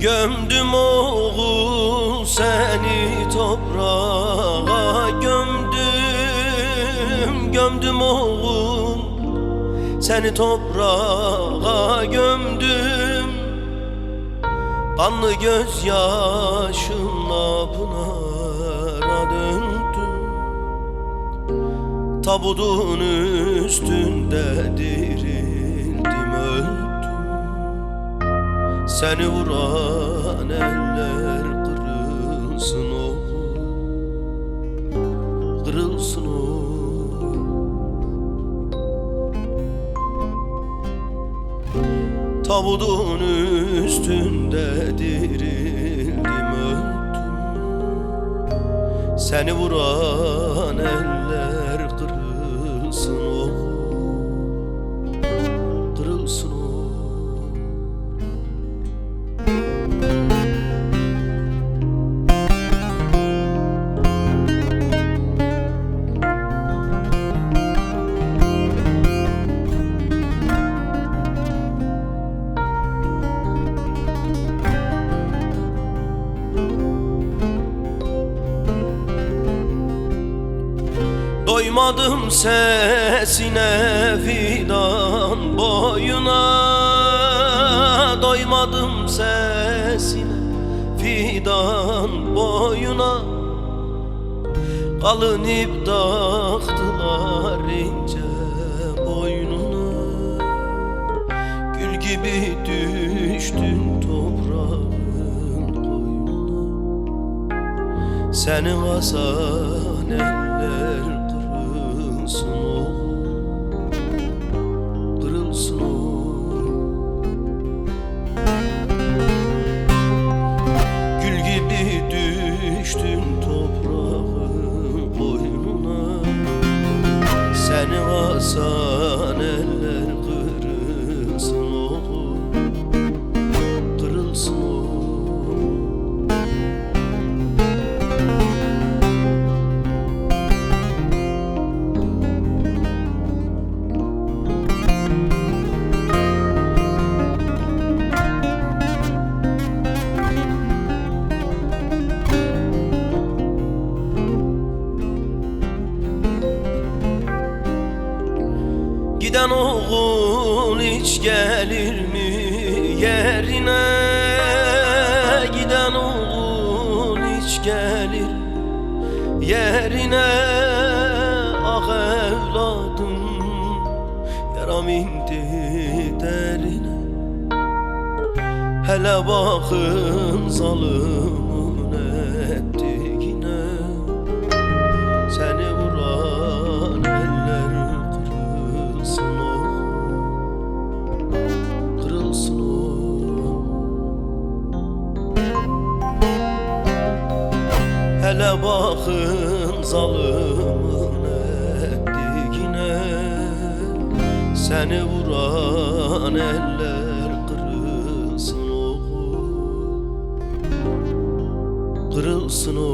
Gömdüm oğul seni toprağa Gömdüm, gömdüm oğul Seni toprağa gömdüm. Kanlı gözyaşımla pınara döndüm. Tabutun üstünde dirildim öldüm Seni vuran eller kırılsın oğlum Kırılsın oğlum Tabutun üstünde dirildim öldüm Seni vuran eller kırılsın Doymadım sesine fidan boyuna. Doymadım sesine fidan boyuna. Kalın ip taktılar ince boynuna. Gül gibi düştün toprağın koynuna. Senin asan eller kırılsın oğlum Kırılsın oğlum Gül gibi düştün toprağın boynuna. Senin asan Giden oğul hiç gelir mi yerine? Giden oğul hiç gelir yerine? Ah evladım yaram indi derine. Hele bakın zalımın Kırılsın o. Hele bakın zalımın ettiğine Seni vuran eller kırılsın o Kırılsın o